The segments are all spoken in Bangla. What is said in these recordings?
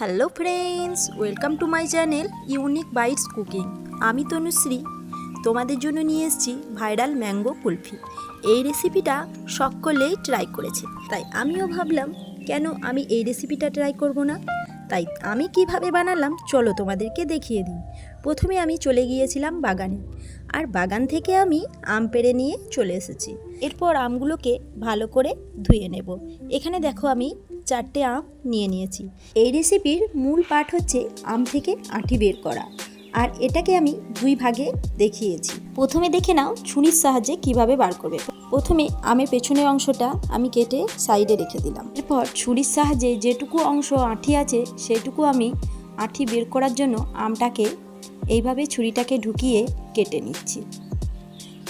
Hello friends, welcome to my channel unique bites cooking. আমি তনুশ্রী। তোমাদের জন্য নিয়ে এসেছি ভাইরাল ম্যাঙ্গো কুলফি। এই রেসিপিটা সকলেই ট্রাই করেছে, তাই আমিও ভাবলাম কেন আমি এই রেসিপিটা ট্রাই করব না? তাই আমি কীভাবে বানালাম, চলো তোমাদেরকে দেখিয়ে দিই। প্রথমে আমি চলে গিয়েছিলাম বাগানে। আর বাগান থেকে আমি আম পেড়ে নিয়ে চলে এসেছি। এরপর আমগুলোকে ভালো করে ধুয়ে নেব। এখানে দেখো আমি চারটে আম নিয়ে নিয়েছি। এই রেসিপির মূল পাঠ হচ্ছে আম থেকে আঁটি বের করা। আর এটাকে আমি দুই ভাগে দেখিয়েছি। প্রথমে দেখে নাও ছুরির সাহায্যে কীভাবে বার করবে। প্রথমে আমের পেছনের অংশটা আমি কেটে সাইডে রেখে দিলাম। এরপর ছুরির সাহায্যে যেটুকু অংশ আঁঠি আছে, সেটুকু আমি আঁঠি বের করার জন্য আমটাকে এইভাবে ছুরিটাকে ঢুকিয়ে কেটে নিচ্ছি।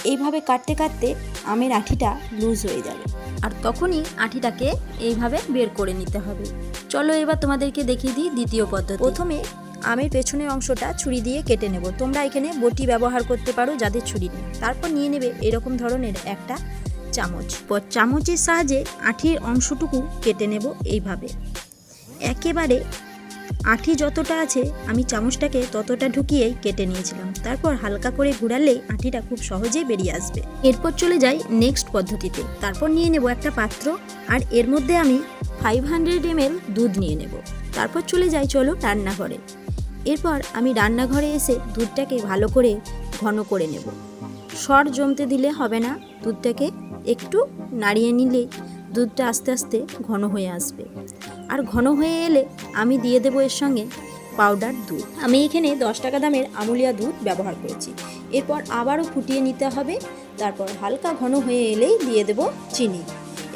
এইভাবে কাটতে কাটতে আমের আঠিটা লুজ হয়ে যাবে। আর তখনই আঠিটাকে এইভাবে বের করে নিতে হবে। চলো এবার তোমাদেরকে দেখিয়ে দিই দ্বিতীয় পদ্ধতি। প্রথমে আমের পেছনের অংশটা ছুরি দিয়ে কেটে নেব। তোমরা এখানে বটি ব্যবহার করতে পারো যাদের ছুরি নেই। তারপর নিয়ে নেবে এরকম ধরনের একটা চামচ। চামচের সাহায্যে আঠির অংশটুকু কেটে নেব এইভাবে। একেবারে আঠি যতটা আছে, আমি চামচটাকে ততটা ঢুকিয়েই কেটে নিয়েছিলাম। তারপর হালকা করে ঘুরালেই আঠিটা খুব সহজেই বেরিয়ে আসবে। এরপর চলে যাই নেক্সট পদ্ধতিতে। তারপর নিয়ে নেব একটা পাত্র আর এর মধ্যে আমি ফাইভ হান্ড্রেড এমএল দুধ নিয়ে নেব। তারপর চলে যাই চলো রান্নাঘরে। এরপর আমি রান্নাঘরে এসে দুধটাকে ভালো করে ঘন করে নেব। সর জমতে দিলে হবে না, দুধটাকে একটু নাড়িয়ে নিলেই দুধটা আস্তে আস্তে ঘন হয়ে আসবে। আর ঘন হয়ে এলে আমি দিয়ে দেবো এর সঙ্গে পাউডার দুধ। আমি এখানে দশ টাকা দামের আমুলিয়া দুধ ব্যবহার করেছি। এরপর আবারও ফুটিয়ে নিতে হবে, তারপর হালকা ঘন হয়ে এলেই দিয়ে দেবো চিনি।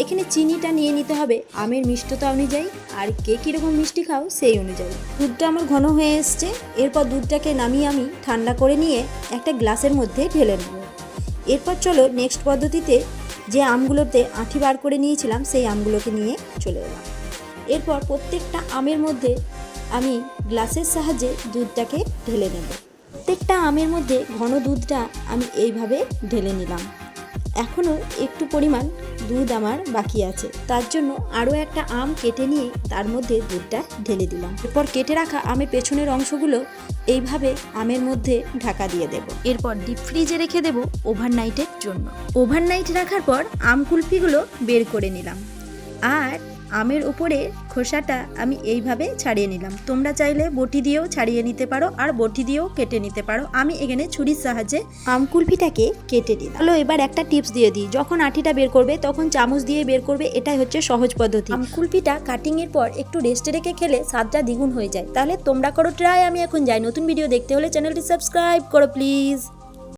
এখানে চিনিটা নিয়ে নিতে হবে, আমের মিষ্টতা অনুযায়ী, আর কে কীরকম মিষ্টি খাও সেই অনুযায়ী। দুধটা আমার ঘন হয়ে এসছে, এরপর দুধটাকে নামিয়ে আমি ঠান্ডা করে নিয়ে একটা গ্লাসের মধ্যে ঢেলে নেব। এরপর চলো নেক্সট পদ্ধতিতে যে আমগুলোতে আঁঠি বার করে নিয়েছিলাম, সেই আমগুলোকে নিয়ে চলে এলাম। এরপর প্রত্যেকটা আমের মধ্যে আমি গ্লাসের সাহায্যে দুধটাকে ঢেলে নেব। প্রত্যেকটা আমের মধ্যে ঘন দুধটা আমি এইভাবে ঢেলে নিলাম। এখনও একটু পরিমাণ দুধ আমার বাকি আছে। তার জন্য আরও একটা আম কেটে নিয়ে তার মধ্যে দুধটা ঢেলে দিলাম। এরপর কেটে রাখা আমের পেছনের অংশগুলো এইভাবে আমের মধ্যে ঢাকা দিয়ে দেব। এরপর ডিপ ফ্রিজে রেখে দেব ওভারনাইটের জন্য। ওভারনাইট রাখার পর আম কুলফিগুলো বের করে নিলাম। আর আমের উপরে খোসাটা আমি এইভাবে ছাড়িয়ে নিলাম। তোমরা চাইলে বটি দিয়েও ছাড়িয়ে নিতে পারো আর বটি দিয়েও কেটে নিতে পারো। আমি এখানে ছুরির সাহায্যে আম কুলফিটাকে কেটে দিলাম হলো এবার একটা টিপস দিয়ে দিই। যখন আঠিটা বের করবে তখন চামচ দিয়ে বের করবে। এটাই হচ্ছে সহজ পদ্ধতি। আম কুলফিটা কাটিং এর পর একটু রেস্টে রেখে খেলে স্বাদটা দ্বিগুণ হয়ে যায়। তাহলে তোমরা করো ট্রাই আমি এখন যাই। নতুন ভিডিও দেখতে হলে চ্যানেলটি সাবস্ক্রাইব করো প্লিজ